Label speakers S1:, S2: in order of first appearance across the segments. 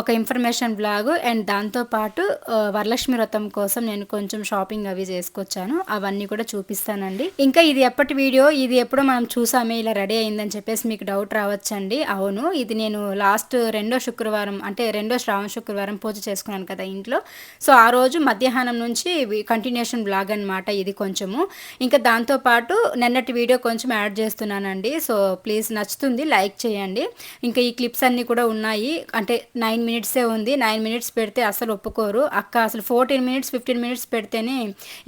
S1: ఒక information blog and దాంతోపాటు వరలక్ష్మి వ్రతం కోసం నేను కొంచెం షాపింగ్ అవి చేసుకొచ్చాను. అవన్నీ కూడా చూపిస్తానండి. ఇంకా ఇది ఎప్పటి వీడియో? ఇది ఎప్పుడో మనం చూసామే ఇలా రెడీ అయిందని చెప్పేసి మీకు డౌట్ రావచ్చండి. అవును ఇది నేను లాస్ట్ రెండో శుక్రవారం అంటే రెండో శ్రావణ శుక్రవారం పూజ చేసుకున్నాను కదా ఇంట్లో. సో ఆ రోజు మధ్యాహ్నం నుంచి కంటిన్యూషన్ బ్లాగ్ అనమాట ఇది కొంచెము. ఇంకా దాంతోపాటు నిన్నటి వీడియో కొంచెం యాడ్ చేస్తున్నానండి. సో ప్లీజ్ నచ్చుతుంది లైక్ చేయండి. ఇంకా ఈ క్లిప్స్ అన్నీ కూడా ఉన్నాయి. అంటే నైన్ నైన్ మినిట్సే ఉంది. నైన్ మినిట్స్ పెడితే అసలు ఒప్పుకోరు. అక్క అసలు ఫోర్టీన్ మినిట్స్ ఫిఫ్టీన్ మినిట్స్ పెడితేనే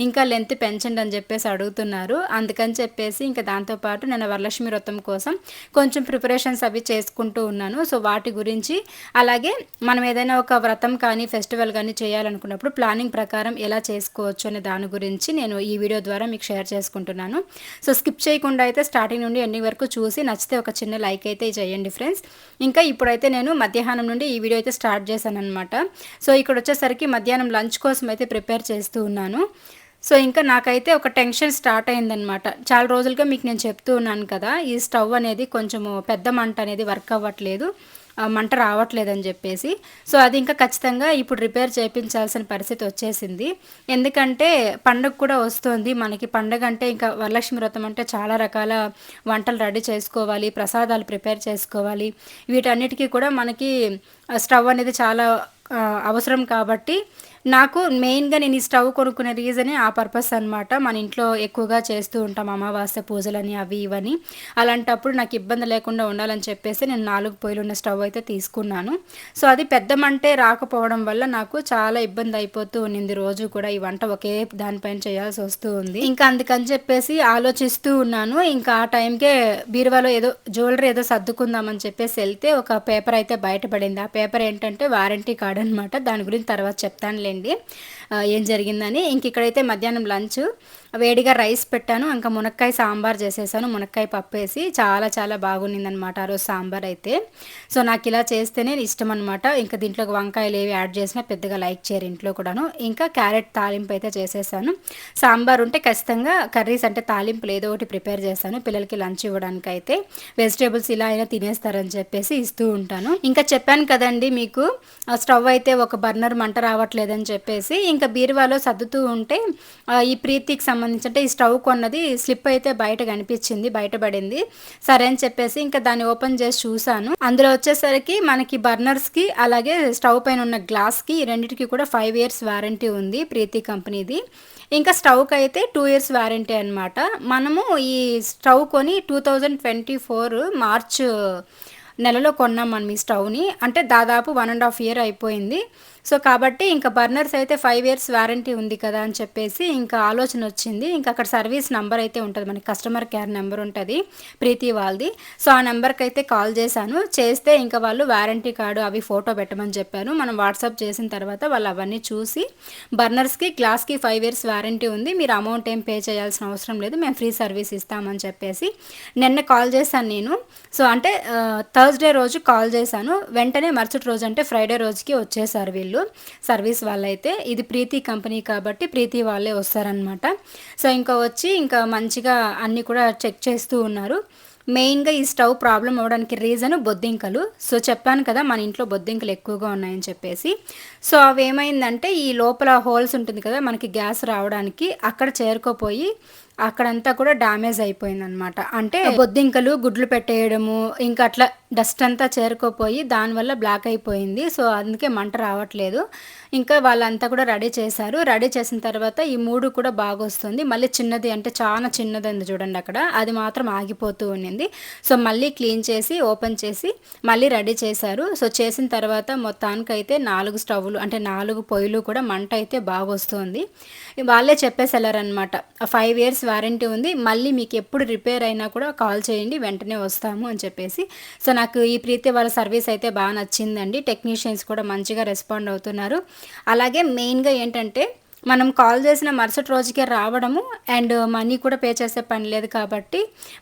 S1: ఇంకా లెంత్ పెంచండి అని చెప్పేసి అడుగుతున్నారు. అందుకని చెప్పేసి ఇంకా దాంతోపాటు నేను వరలక్ష్మి వ్రతం కోసం కొంచెం ప్రిపరేషన్స్ అవి చేసుకుంటూ ఉన్నాను. సో వాటి గురించి అలాగే మనం ఏదైనా ఒక వ్రతం కానీ ఫెస్టివల్ కానీ చేయాలనుకున్నప్పుడు ప్లానింగ్ ప్రకారం ఎలా చేసుకోవచ్చు అనే దాని గురించి నేను ఈ వీడియో ద్వారా మీకు షేర్ చేసుకుంటున్నాను. సో స్కిప్ చేయకుండా అయితే స్టార్టింగ్ నుండి ఎండింగ్ వరకు చూసి నచ్చితే ఒక చిన్న లైక్ అయితే చేయండి ఫ్రెండ్స్. ఇంకా ఇప్పుడైతే నేను మధ్యాహ్నం నుండి ఈ వీడియో అయితే స్టార్ట్ చేశాను అనమాట సో ఇక్కడ వచ్చేసరికి మధ్యాహ్నం లంచ్ కోసం అయితే ప్రిపేర్ చేస్తూ ఉన్నాను. సో ఇంకా నాకైతే ఒక టెన్షన్ స్టార్ట్ అయిందనమాట చాలా రోజులుగా మీకు నేను చెప్తూ ఉన్నాను కదా ఈ స్టవ్ అనేది కొంచెము పెద్ద మంట అనేది వర్క్ అవ్వట్లేదు. మంట రావట్లేదని చెప్పేసి. సో అది ఇంకా ఖచ్చితంగా ఇప్పుడు రిపేర్ చేయించాల్సిన పరిస్థితి వచ్చేసింది. ఎందుకంటే పండగ కూడా వస్తుంది మనకి. పండగ అంటే ఇంకా వరలక్ష్మి వ్రతం అంటే చాలా రకాల వంటలు రెడీ చేసుకోవాలి ప్రసాదాలు ప్రిపేర్ చేసుకోవాలి. వీటన్నిటికీ కూడా మనకి స్టవ్ అనేది చాలా అవసరం కాబట్టి నాకు మెయిన్గా నేను ఈ స్టవ్ కొనుక్కునే రీజనే ఆ పర్పస్ అనమాట మన ఇంట్లో ఎక్కువగా చేస్తూ ఉంటాం అమావాస్య పూజలని అవి ఇవని. అలాంటప్పుడు నాకు ఇబ్బంది లేకుండా ఉండాలని చెప్పేసి నేను నాలుగు పొయ్యిలు ఉన్న స్టవ్ అయితే తీసుకున్నాను. సో అది పెద్ద మంటే రాకపోవడం వల్ల నాకు చాలా ఇబ్బంది అయిపోతూ ఉన్నింది. రోజు కూడా ఈ వంట ఒకే దానిపైన చేయాల్సి వస్తూ ఉంది. ఇంకా అందుకని చెప్పేసి ఆలోచిస్తూ ఉన్నాను. ఇంకా ఆ టైంకే బీరువాలో ఏదో జ్యువెలరీ ఏదో సర్దుకుందామని చెప్పేసి వెళ్తే ఒక పేపర్ అయితే బయటపడింది. ఆ పేపర్ ఏంటంటే వారంటీ కార్డ్ అనమాట దాని గురించి తర్వాత చెప్తానులేండి. చేయండి ఏం జరిగిందని ఇంక ఇక్కడైతే మధ్యాహ్నం లంచ్ వేడిగా రైస్ పెట్టాను ఇంకా మునక్కాయ సాంబార్ చేసేసాను మునక్కాయ పప్పు వేసి చాలా చాలా బాగుండిందనమాట ఆ రోజు సాంబార్ అయితే. సో నాకు ఇలా చేస్తేనే ఇష్టం అనమాట ఇంకా దీంట్లో వంకాయలు ఏవి యాడ్ చేసినా పెద్దగా లైక్ చేయరు ఇంట్లో కూడాను. ఇంకా క్యారెట్ తాలింపు అయితే చేసేసాను. సాంబార్ ఉంటే ఖచ్చితంగా కర్రీస్ అంటే తాలింపులు ఏదో ఒకటి ప్రిపేర్ చేస్తాను. పిల్లలకి లంచ్ ఇవ్వడానికి అయితే వెజిటేబుల్స్ ఇలా అయినా తినేస్తారని చెప్పేసి ఇస్తూ ఉంటాను. ఇంకా చెప్పాను కదండి మీకు స్టవ్ అయితే ఒక బర్నర్ మంట రావట్లేదని అని చెప్పేసి ఇంకా బీరువాలో సర్దుతూ ఉంటే ఈ ప్రీతికి సంబంధించి అంటే ఈ స్టవ్ కొన్నది స్లిప్ అయితే బయట కనిపించింది బయటపడింది. సరే అని చెప్పేసి ఇంకా దాన్ని ఓపెన్ చేసి చూశాను. అందులో వచ్చేసరికి మనకి బర్నర్స్కి అలాగే స్టవ్ పైన ఉన్న గ్లాస్కి రెండింటికి కూడా ఫైవ్ ఇయర్స్ వారంటీ ఉంది ప్రీతి కంపెనీది. ఇంకా స్టవ్కి అయితే టూ ఇయర్స్ వారంటీ అనమాట మనము ఈ స్టవ్ కొని two thousand twenty four March నెలలో కొన్నాం మనం ఈ స్టవ్ని. అంటే దాదాపు వన్ అండ్ హాఫ్ ఇయర్ అయిపోయింది. సో కాబట్టి ఇంకా బర్నర్స్ అయితే ఫైవ్ ఇయర్స్ వారంటీ ఉంది కదా అని చెప్పేసి ఇంకా ఆలోచన వచ్చింది. ఇంకా అక్కడ సర్వీస్ నెంబర్ అయితే ఉంటుంది. మనకి కస్టమర్ కేర్ నెంబర్ ఉంటుంది ప్రీతి వాళ్ళది. సో ఆ నెంబర్కి అయితే కాల్ చేశాను. చేస్తే ఇంకా వాళ్ళు వారంటీ కార్డు అవి ఫోటో పెట్టమని చెప్పాను మనం వాట్సాప్ చేసిన తర్వాత వాళ్ళు అవన్నీ చూసి బర్నర్స్కి గ్లాస్కి ఫైవ్ ఇయర్స్ వారంటీ ఉంది. మీరు అమౌంట్ ఏం పే చేయాల్సిన అవసరం లేదు. మేము ఫ్రీ సర్వీస్ ఇస్తామని చెప్పేసి నిన్న కాల్ చేశాను నేను. సో అంటే థర్స్డే రోజు కాల్ చేశాను. వెంటనే మరుసటి రోజు అంటే ఫ్రైడే రోజుకి వచ్చేసారు వీళ్ళు వాళ్ళు సర్వీస్ వాళ్ళైతే. ఇది ప్రీతి కంపెనీ కాబట్టి ప్రీతి వాళ్ళే వస్తారనమాట సో ఇంకా వచ్చి ఇంకా మంచిగా అన్నీ కూడా చెక్ చేస్తూ ఉన్నారు. మెయిన్గా ఈ స్టవ్ ప్రాబ్లం అవ్వడానికి రీజన్ బొద్దింకలు. సో చెప్పాను కదా మన ఇంట్లో బొద్దింకలు ఎక్కువగా ఉన్నాయని చెప్పేసి. సో అవి ఏమైందంటే ఈ లోపల హోల్స్ ఉంటుంది కదా మనకి గ్యాస్ రావడానికి అక్కడ చేరుకోపోయి అక్కడంతా కూడా డ్యామేజ్ అయిపోయిందనమాట. అంటే బొద్దింకలు గుడ్లు పెట్టేయడము ఇంకా అట్లా డస్ట్ అంతా చేరుకోపోయి దానివల్ల బ్లాక్ అయిపోయింది. సో అందుకే మంట రావట్లేదు. ఇంకా వాళ్ళంతా కూడా రెడీ చేశారు. రెడీ చేసిన తర్వాత ఈ మూడు కూడా బాగా వస్తుంది మళ్ళీ చిన్నది అంటే చాలా చిన్నది ఉంది చూడండి అక్కడ. అది మాత్రం ఆగిపోతూ ఉండింది. సో మళ్ళీ క్లీన్ చేసి ఓపెన్ చేసి మళ్ళీ రెడీ చేశారు. సో చేసిన తర్వాత మొత్తానికైతే నాలుగు స్టవ్లు అంటే నాలుగు పొయ్యిలు కూడా మంట అయితే బాగా వస్తుంది వాళ్ళే చెప్పేసి వెళ్ళారనమాట. ఫైవ్ ఇయర్స్ వారంటీ ఉంది. మళ్ళీ మీకు ఎప్పుడు రిపేర్ అయినా కూడా కాల్ చేయండి వెంటనే వస్తాము అని చెప్పేసి. సో నాకు ఈ ప్రీతి వాళ్ళ సర్వీస్ అయితే బాగా నచ్చిందండి. టెక్నీషియన్స్ కూడా మంచిగా రెస్పాండ్ అవుతున్నారు. అలాగే మెయిన్గా ఏంటంటే మనం కాల్ చేసిన మరుసటి రోజుకే రావడము అండ్ మనీ కూడా పే చేసే పని లేదు కాబట్టి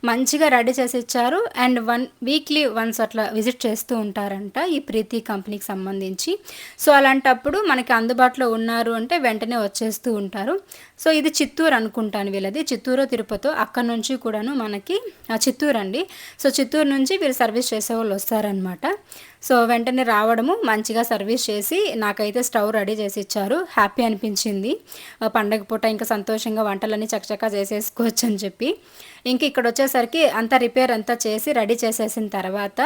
S1: మంచిగా రెడీ చేసి ఇచ్చారు. అండ్ వన్ వీక్లీ వన్స్ అట్లా విజిట్ చేస్తూ ఉంటారంట ఈ ప్రీతి కంపెనీకి సంబంధించి. సో అలాంటప్పుడు మనకి అందుబాటులో ఉన్నారు అంటే వెంటనే వచ్చేస్తూ ఉంటారు. సో ఇది చిత్తూరు అనుకుంటాను వీళ్ళది. చిత్తూరు తిరుపతి అక్కడ నుంచి కూడాను మనకి చిత్తూరు అండి సో చిత్తూరు నుంచి వీళ్ళు సర్వీస్ చేసే వాళ్ళు వస్తారనమాట సో వెంటనే రావడము మంచిగా సర్వీస్ చేసి నాకైతే స్టవ్ రెడీ చేసి ఇచ్చారు. హ్యాపీ అనిపించింది. పండగ పూట ఇంకా సంతోషంగా వంటలన్నీ చకచకా చేసేసుకోవచ్చు అని చెప్పి. ఇంక ఇక్కడ వచ్చేసరికి అంతా రిపేర్ అంతా చేసి రెడీ చేసేసిన తర్వాత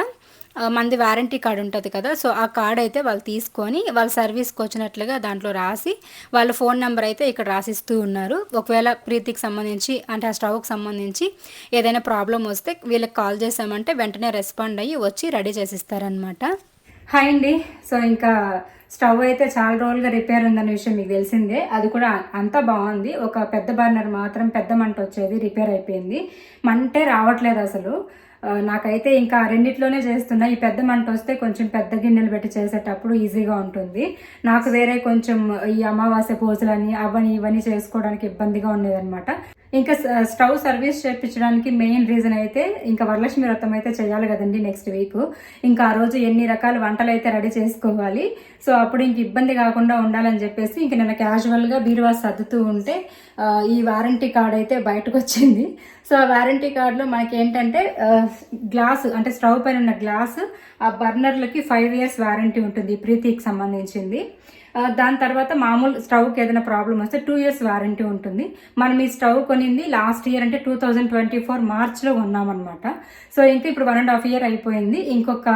S1: మంది వారంటీ కార్డు ఉంటుంది కదా సో ఆ కార్డ్ అయితే వాళ్ళు తీసుకొని వాళ్ళ సర్వీస్కి వచ్చినట్లుగా దాంట్లో రాసి వాళ్ళ ఫోన్ నెంబర్ అయితే ఇక్కడ రాసిస్తూ ఉన్నారు. ఒకవేళ ప్రీతికి సంబంధించి అంటే ఆ స్టవ్కి సంబంధించి ఏదైనా ప్రాబ్లం వస్తే వీళ్ళకి కాల్ చేసామంటే వెంటనే రెస్పాండ్ అయ్యి వచ్చి రెడీ చేసిస్తారనమాట హాయ్ అండి. సో ఇంకా స్టవ్ అయితే చాలా రోజులుగా రిపేర్ ఉందన్న విషయం మీకు తెలిసిందే. అది కూడా అంతా బాగుంది. ఒక పెద్ద బర్నర్ మాత్రం పెద్ద మంట వచ్చేది రిపేర్ అయిపోయింది. మంటే రావట్లేదు అసలు. నాకైతే ఇంకా రెండిట్లోనే చేస్తున్నా. ఈ పెద్ద మంట వస్తే కొంచెం పెద్ద గిన్నెలు పెట్టి చేసేటప్పుడు ఈజీగా ఉంటుంది. నాకు వేరే కొంచెం ఈ అమావాస్య పూజలని అవని ఇవన్నీ చేసుకోవడానికి ఇబ్బందిగా ఉండేదన్నమాట. ఇంకా స్టవ్ సర్వీస్ చేయించడానికి మెయిన్ రీజన్ అయితే ఇంకా వరలక్ష్మి వ్రతం అయితే చేయాలి కదండి నెక్స్ట్ వీక్. ఇంకా ఆ రోజు ఎన్ని రకాల వంటలు అయితే రెడీ చేసుకోవాలి. సో అప్పుడు ఇంక ఇబ్బంది కాకుండా ఉండాలని చెప్పేసి ఇంక నేను క్యాజువల్గా బీరువా సర్దుతూ ఉంటే ఈ వారంటీ కార్డ్ అయితే బయటకు వచ్చింది. సో ఆ వారంటీ కార్డులో మనకి ఏంటంటే గ్లాస్ అంటే స్టవ్ పైన ఉన్న గ్లాస్ ఆ బర్నర్లకి ఫైవ్ ఇయర్స్ వారంటీ ఉంటుంది ప్రీతికి సంబంధించింది. దాని తర్వాత మామూలు స్టవ్కి ఏదైనా ప్రాబ్లం వస్తే టూ ఇయర్స్ వారంటీ ఉంటుంది. మనం ఈ స్టవ్ కొనింది లాస్ట్ ఇయర్ అంటే టూ థౌజండ్ ట్వంటీ ఫోర్ మార్చ్లో కొన్నామన్నమాట. సో ఇంకా ఇప్పుడు వన్ అండ్ హాఫ్ ఇయర్ అయిపోయింది. ఇంకొక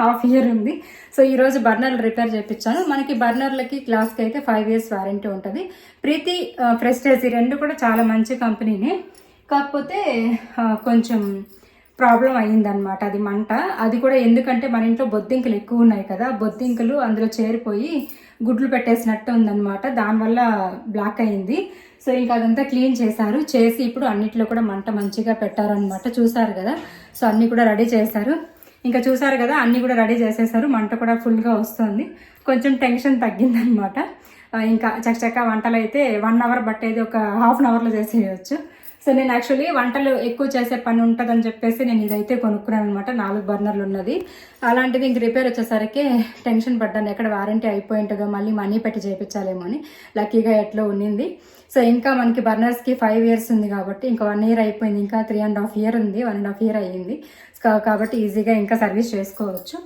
S1: హాఫ్ ఇయర్ ఉంది. సో ఈరోజు బర్నర్లు రిపేర్ చేయించాను మనకి బర్నర్లకి గ్లాస్కి అయితే ఫైవ్ ఇయర్స్ వారంటీ ఉంటుంది. ప్రీతి ఫ్రెస్టేజ్ ఈ రెండు కూడా చాలా మంచి కంపెనీనే. కాకపోతే కొంచెం ప్రాబ్లం అయిందనమాట అది మంట. అది కూడా ఎందుకంటే మన ఇంట్లో బొద్దింకలు ఎక్కువ ఉన్నాయి కదా. బొద్దింకలు అందులో చేరిపోయి గుడ్లు పెట్టేసినట్టు ఉందన్నమాట. దానివల్ల బ్లాక్ అయింది. సో ఇంకా అదంతా క్లీన్ చేశారు. చేసి ఇప్పుడు అన్నిట్లో కూడా మంట మంచిగా పెట్టారనమాట చూసారు కదా? సో అన్నీ కూడా రెడీ చేశారు. ఇంకా చూసారు కదా? అన్నీ కూడా రెడీ చేసేసారు. మంట కూడా ఫుల్గా వస్తుంది. కొంచెం టెన్షన్ తగ్గిందనమాట ఇంకా చక్కచక్క వంటలు అయితే వన్ అవర్ బట్టేది ఒక హాఫ్ అన్ అవర్లో చేసేయచ్చు. సో నేను యాక్చువల్లీ వంటలు ఎక్కువ చేసే పని ఉంటుందని చెప్పేసి నేను ఇదైతే కొనుక్కున్నాను అనమాట నాలుగు బర్నర్లు ఉన్నది. అలాంటిది ఇంక రిపేర్ వచ్చేసరికి టెన్షన్ పడ్డాను. ఎక్కడ వారంటీ అయిపోయి ఉంటుందో మళ్ళీ మనీ పెట్టి చేయించాలేమో అని. లక్కీగా ఎట్లా ఉన్నింది. సో ఇంకా మనకి బర్నర్స్కి ఫైవ్ ఇయర్స్ ఉంది కాబట్టి ఇంకా వన్ ఇయర్ అయిపోయింది. ఇంకా త్రీ అండ్ హాఫ్ ఇయర్ ఉంది. వన్ అండ్ హాఫ్ ఇయర్ అయ్యింది. కాబట్టి ఈజీగా ఇంకా సర్వీస్ చేసుకోవచ్చు.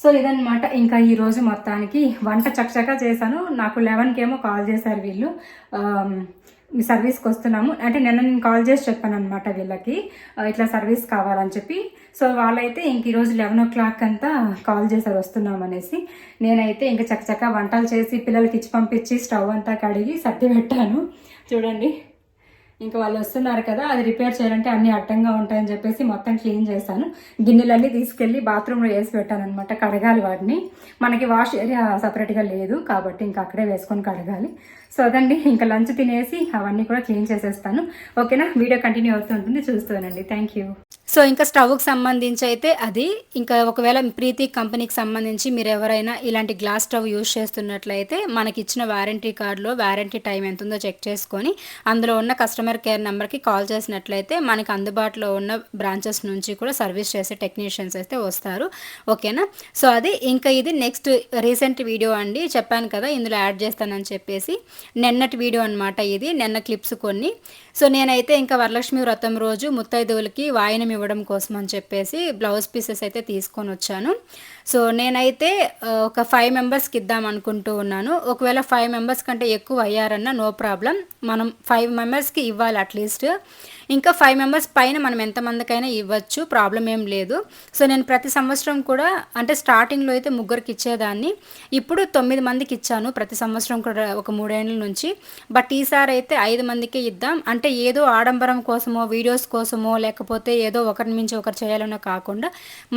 S1: సో ఇదనమాట ఇంకా ఈరోజు మొత్తానికి వంట చక్కచక్క చేశాను. నాకు లెవెన్కి ఏమో కాల్ చేశారు వీళ్ళు. సర్వీస్కి వస్తున్నాము. అంటే నిన్న నేను కాల్ చేసి చెప్పాను అనమాట వీళ్ళకి ఇట్లా సర్వీస్ కావాలని చెప్పి. సో వాళ్ళైతే ఇంక ఈరోజు లెవెన్ ఓ క్లాక్ అంతా కాల్ చేశారు వస్తున్నాం అనేసి. నేనైతే ఇంక చక్కచక్క వంటలు చేసి పిల్లలకి ఇచ్చి పంపించి స్టవ్ అంతా కడిగి సర్ది పెట్టాను. చూడండి. ఇంకా వాళ్ళు వస్తున్నారు కదా అది రిపేర్ చేయాలంటే అన్ని అడ్డంగా ఉంటాయని చెప్పేసి మొత్తం క్లీన్ చేశాను. గిన్నెలన్నీ తీసుకెళ్ళి బాత్రూంలో వేసి పెట్టాను అనమాట కడగాలి వాటిని. మనకి వాష్ ఏరియా సపరేట్గా లేదు కాబట్టి ఇంకా అక్కడే వేసుకొని కడగాలి. సో అదండి. ఇంకా లంచ్ తినేసి అవన్నీ కూడా క్లీన్ చేసేస్తాను. ఓకేనా వీడియో కంటిన్యూ అవుతుంటుంది చూస్తానండి థ్యాంక్ యూ సో ఇంకా స్టవ్కి సంబంధించి అయితే అది ఇంకా ఒకవేళ ప్రీతి కంపెనీకి సంబంధించి మీరు ఎవరైనా ఇలాంటి గ్లాస్ స్టవ్ యూజ్ చేస్తున్నట్లయితే మనకి ఇచ్చిన వారంటీ కార్డులో వారంటీ టైం ఎంత ఉందో చెక్ చేసుకొని అందులో ఉన్న కస్టమర్ కేర్ నెంబర్కి కాల్ చేసినట్లయితే మనకి అందుబాటులో ఉన్న బ్రాంచెస్ నుంచి కూడా సర్వీస్ చేసే టెక్నీషియన్స్ అయితే వస్తారు. ఓకేనా? సో అది ఇంకా ఇది నెక్స్ట్ రీసెంట్ వీడియో అండి. చెప్పాను కదా ఇందులో యాడ్ చేస్తానని చెప్పేసి. నిన్నటి వీడియో అనమాట ఇది. నిన్న క్లిప్స్ కొన్ని. సో నేనైతే ఇంకా వరలక్ష్మి వ్రతం రోజు ముత్తైదువులకి వాయనం ఇవ్వడం కోసం అని చెప్పేసి బ్లౌజ్ పీసెస్ అయితే తీసుకొని వచ్చాను. సో నేనైతే ఒక ఫైవ్ మెంబర్స్కి ఇద్దాం అనుకుంటూ ఉన్నాను. ఒకవేళ ఫైవ్ మెంబర్స్ కంటే ఎక్కువ అయ్యారన్నా నో ప్రాబ్లం మనం ఫైవ్ మెంబర్స్కి ఇవ్వాలి అట్లీస్ట్ ఇంకా ఫైవ్ మెంబర్స్ పైన మనం ఎంతమందికైనా ఇవ్వచ్చు ప్రాబ్లం ఏం లేదు. సో నేను ప్రతి సంవత్సరం కూడా అంటే స్టార్టింగ్లో అయితే ముగ్గురికి ఇచ్చేదాన్ని. ఇప్పుడు తొమ్మిది మందికి ఇచ్చాను ప్రతి సంవత్సరం కూడా ఒక మూడేళ్ళ నుంచి. బట్ ఈసారి అయితే ఐదు మందికే ఇద్దాం. అంటే ఏదో ఆడంబరం కోసమో వీడియోస్ కోసమో లేకపోతే ఏదో ఒకరి మించి ఒకరు చేయాలనో కాకుండా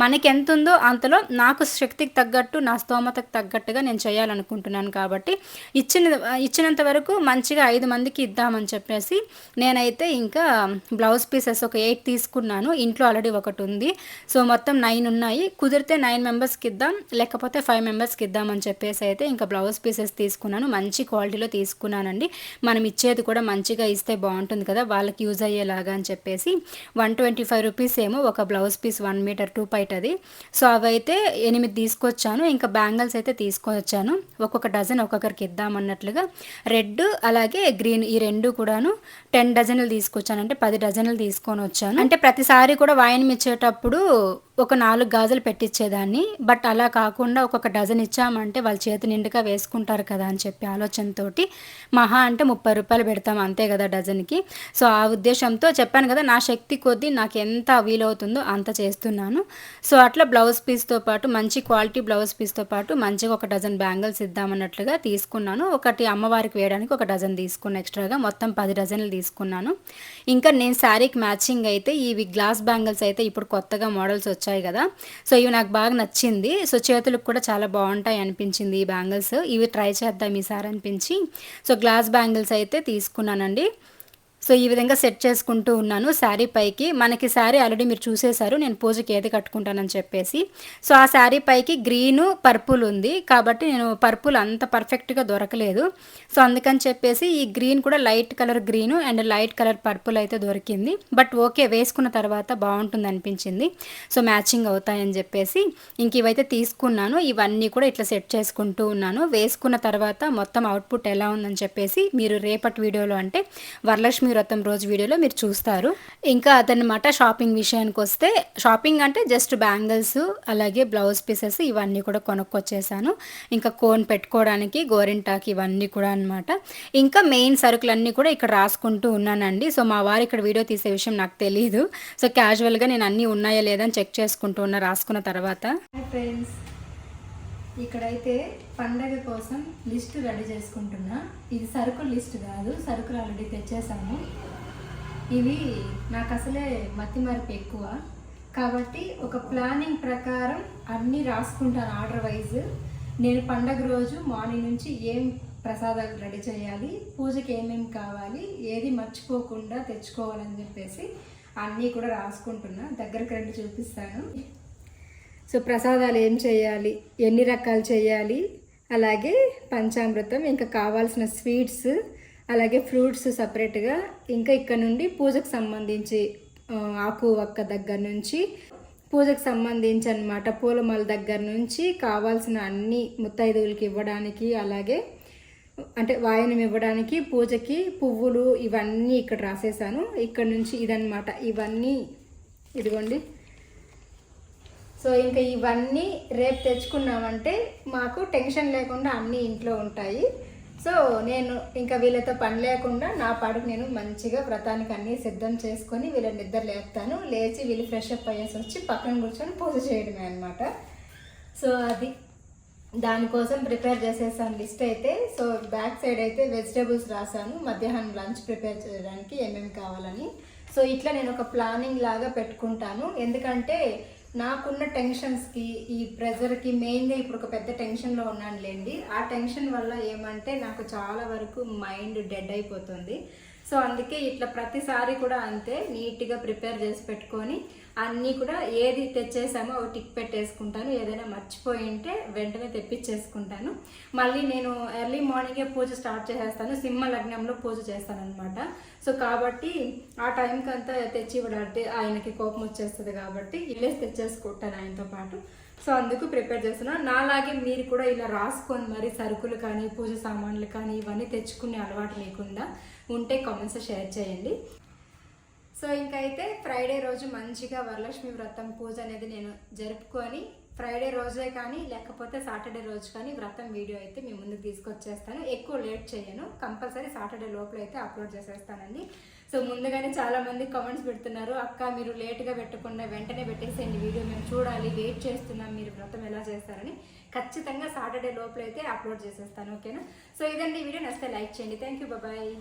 S1: మనకి ఎంత ఉందో అంతలో నాకు నాకు శక్తికి తగ్గట్టు నా స్తోమతకు తగ్గట్టుగా నేను చేయాలనుకుంటున్నాను కాబట్టి ఇచ్చిన ఇచ్చినంత వరకు మంచిగా ఐదు మందికి ఇద్దామని చెప్పేసి నేనైతే ఇంకా బ్లౌజ్ పీసెస్ ఒక ఎయిట్ తీసుకున్నాను. ఇంట్లో ఆల్రెడీ ఒకటి ఉంది. సో మొత్తం నైన్ ఉన్నాయి. కుదిరితే నైన్ మెంబర్స్కి ఇద్దాం లేకపోతే ఫైవ్ మెంబర్స్కి ఇద్దామని చెప్పేసి అయితే ఇంకా బ్లౌజ్ పీసెస్ తీసుకున్నాను. మంచి క్వాలిటీలో తీసుకున్నానండి. మనం ఇచ్చేది కూడా మంచిగా ఇస్తే బాగుంటుంది కదా వాళ్ళకి యూజ్ అయ్యేలాగా అని చెప్పేసి వన్ ట్వంటీ ఫైవ్ రూపీస్ ఏమో ఒక blouse piece one meter two పైట్ అది సో అవైతే ఎనిమిది తీసుకొచ్చాను ఇంకా బ్యాంగిల్స్ అయితే తీసుకొచ్చాను. ఒక్కొక్క డజన్ ఒక్కొక్కరికి ఇద్దామన్నట్లుగా రెడ్ అలాగే గ్రీన్ ఈ రెండు కూడాను టెన్ డజన్లు తీసుకొచ్చాను అంటే పది డజన్లు తీసుకొని వచ్చాను అంటే ప్రతిసారి కూడా వాయినం ఇచ్చేటప్పుడు ఒక నాలుగు గాజులు పెట్టించేదాన్ని బట్ అలా కాకుండా ఒక్కొక్క డజన్ ఇచ్చామంటే వాళ్ళ చేతి నిండుగా వేసుకుంటారు కదా అని చెప్పి ఆలోచనతో మహా అంటే ముప్పై రూపాయలు పెడతాం అంతే కదా డజన్కి. సో ఆ ఉద్దేశంతో చెప్పాను కదా నా శక్తి కొద్దీ నాకు ఎంత వీలవుతుందో అంత చేస్తున్నాను. సో అట్లా బ్లౌజ్ పీస్తో పాటు మంచి క్వాలిటీ బ్లౌజ్ పీస్తో పాటు మంచిగా ఒక డజన్ బ్యాంగిల్స్ ఇద్దామన్నట్లుగా తీసుకున్నాను. ఒకటి అమ్మవారికి వేయడానికి ఒక డజన్ తీసుకున్న ఎక్స్ట్రాగా మొత్తం పది డజన్లు తీసుకున్నాను. ఇంకా నేను శారీకి మ్యాచింగ్ అయితే ఇవి గ్లాస్ బ్యాంగిల్స్ అయితే ఇప్పుడు కొత్తగా మోడల్స్ వచ్చాయి. వచ్చాయి కదా. సో ఇవి నాకు బాగా నచ్చింది. సో చేతులకు కూడా చాలా బాగుంటాయి అనిపించింది ఈ బ్యాంగిల్స్. ఇవి ట్రై చేద్దాం ఈసారి అనిపించి. సో గ్లాస్ బ్యాంగిల్స్ అయితే తీసుకున్నానండి. సో ఈ విధంగా సెట్ చేసుకుంటూ ఉన్నాను శారీ పైకి. మనకి శారీ ఆల్రెడీ మీరు చూసేశారు నేను పూజకి ఏది కట్టుకుంటానని చెప్పేసి. సో ఆ శారీ పైకి గ్రీను పర్పుల్ ఉంది కాబట్టి నేను పర్పుల్ అంత పర్ఫెక్ట్గా దొరకలేదు. సో అందుకని చెప్పేసి ఈ గ్రీన్ కూడా light colour green and light colour purple అయితే దొరికింది. బట్ ఓకే వేసుకున్న తర్వాత బాగుంటుంది అనిపించింది. సో మ్యాచింగ్ అవుతాయని చెప్పేసి ఇంక ఇవైతే తీసుకున్నాను. ఇవన్నీ కూడా ఇట్లా సెట్ చేసుకుంటూ ఉన్నాను. వేసుకున్న తర్వాత మొత్తం అవుట్పుట్ ఎలా ఉందని చెప్పేసి మీరు రేపటి వీడియోలో అంటే వరలక్ష్మి వ్రతం రోజు వీడియోలో మీరు చూస్తారు. ఇంకా అతనమాట షాపింగ్ విషయానికి వస్తే షాపింగ్ అంటే జస్ట్ బ్యాంగిల్స్ అలాగే బ్లౌజ్ పీసెస్ ఇవన్నీ కూడా కొనుక్కొచ్చేసాను. ఇంకా కోన్ పెట్టుకోవడానికి గోరింటాకి ఇవన్నీ కూడా అనమాట ఇంకా మెయిన్ సరుకులన్నీ కూడా ఇక్కడ రాసుకుంటూ ఉన్నానండి. సో మా వారు ఇక్కడ వీడియో తీసే విషయం నాకు తెలియదు సో క్యాజువల్గా నేను అన్నీ ఉన్నాయా లేదా అని చెక్ చేసుకుంటూ ఉన్నా రాసుకున్న తర్వాత. ఫ్రెండ్స్ ఇక్కడైతే పండగ కోసం లిస్ట్ రెడీ చేసుకుంటున్నా. ఇది సరుకుల లిస్ట్ కాదు సరుకులు ఆల్రెడీ తెచ్చేసాము. ఇవి నాకు అసలే మతి మరపు ఎక్కువ. కాబట్టి ఒక ప్లానింగ్ ప్రకారం అన్నీ రాసుకుంటాను ఆర్డర్ వైజ్. నేను పండగ రోజు మార్నింగ్ నుంచి ఏం ప్రసాదాలు రెడీ చేయాలి పూజకి ఏమేమి కావాలి ఏది మర్చిపోకుండా తెచ్చుకోవాలని చెప్పేసి అన్నీ కూడా రాసుకుంటున్నా. దగ్గరికి రెండు చూపిస్తాను. సో ప్రసాదాలు ఏం చేయాలి? ఎన్ని రకాలు చేయాలి? అలాగే పంచామృతం ఇంకా కావాల్సిన స్వీట్స్ అలాగే ఫ్రూట్స్ సపరేట్గా ఇంకా ఇక్కడ నుండి పూజకు సంబంధించి ఆకు ఒక్క దగ్గర నుంచి పూజకు సంబంధించి అనమాట పూలమాల దగ్గర నుంచి కావాల్సిన అన్ని ముత్తైదువులకి ఇవ్వడానికి అలాగే అంటే వాయనం ఇవ్వడానికి పూజకి పువ్వులు ఇవన్నీ ఇక్కడ రాసేసాను. ఇక్కడ నుంచి ఇదనమాట ఇవన్నీ ఇదిగోండి. సో ఇంకా ఇవన్నీ రేపు తెచ్చుకున్నామంటే మాకు టెన్షన్ లేకుండా అన్నీ ఇంట్లో ఉంటాయి. సో నేను ఇంకా వీళ్ళతో పని లేకుండా నా పాడుకు నేను మంచిగా వ్రతానికి అన్నీ సిద్ధం చేసుకొని వీళ్ళని నిద్ర లేపుతాను. లేచి వీళ్ళు ఫ్రెష్ అప్ అయ్యేసి వచ్చి పక్కన కూర్చొని పూజ చేయడమే అనమాట సో అది దానికోసం ప్రిపేర్ చేసేసాను లిస్ట్ అయితే. సో బ్యాక్ సైడ్ అయితే వెజిటేబుల్స్ రాశాను. మధ్యాహ్నం లంచ్ ప్రిపేర్ చేయడానికి ఏమేమి కావాలని. సో ఇట్లా నేను ఒక ప్లానింగ్ లాగా పెట్టుకుంటాను. ఎందుకంటే నాకున్న టెన్షన్స్కి ఈ ప్రెజర్కి మెయిన్గా ఇప్పుడు ఒక పెద్ద టెన్షన్లో ఉన్నాను లేండి. ఆ టెన్షన్ వల్ల ఏమంటే నాకు చాలా వరకు మైండ్ డెడ్ అయిపోతుంది. సో అందుకే ఇట్లా ప్రతిసారి కూడా అంతే నీట్గా ప్రిపేర్ చేసి పెట్టుకొని అన్నీ కూడా ఏది తెచ్చేసామో అవి టిక్ పెట్టేసుకుంటాను. ఏదైనా మర్చిపోయి ఉంటే వెంటనే తెప్పించేసుకుంటాను. మళ్ళీ నేను ఎర్లీ మార్నింగే పూజ స్టార్ట్ చేసేస్తాను. సింహ లగ్నంలో పూజ చేస్తాను అనమాట సో కాబట్టి ఆ టైంకి అంతా తెచ్చి ఇవ్వడానికి ఆయనకి కోపం వచ్చేస్తుంది కాబట్టి ఇల్లేసి తెచ్చేసుకుంటాను ఆయనతో పాటు. సో అందుకు ప్రిపేర్ చేస్తున్నాను నాలాగే మీరు కూడా ఇలా రాసుకొని మరి సరుకులు కానీ పూజ సామాన్లు కానీ ఇవన్నీ తెచ్చుకునే అలవాటు లేకుండా ఉంటే కామెంట్స్ షేర్ చేయండి. సో ఇంకైతే ఫ్రైడే రోజు మంచిగా వరలక్ష్మి వ్రతం పూజ అనేది నేను జరుపుకొని ఫ్రైడే రోజే కానీ లేకపోతే సాటర్డే రోజు కానీ వ్రతం వీడియో అయితే మీ ముందుకు తీసుకొచ్చేస్తాను. ఎక్కువ లేట్ చేయను. కంపల్సరీ సాటర్డే లోపల అయితే అప్లోడ్ చేసేస్తానండి. సో ముందుగానే చాలామంది కామెంట్స్ పెడుతున్నారు అక్క మీరు లేట్గా పెట్టకుండా వెంటనే పెట్టేసేయండి వీడియో. మేము చూడాలి వెయిట్ చేస్తున్నాం మీరు వ్రతం ఎలా చేస్తారని. ఖచ్చితంగా సాటర్డే లోపల అయితే అప్లోడ్ చేసేస్తాను ఓకేనా? సో ఇదండి వీడియో. నచ్చితే లైక్ చేయండి. Thank you bye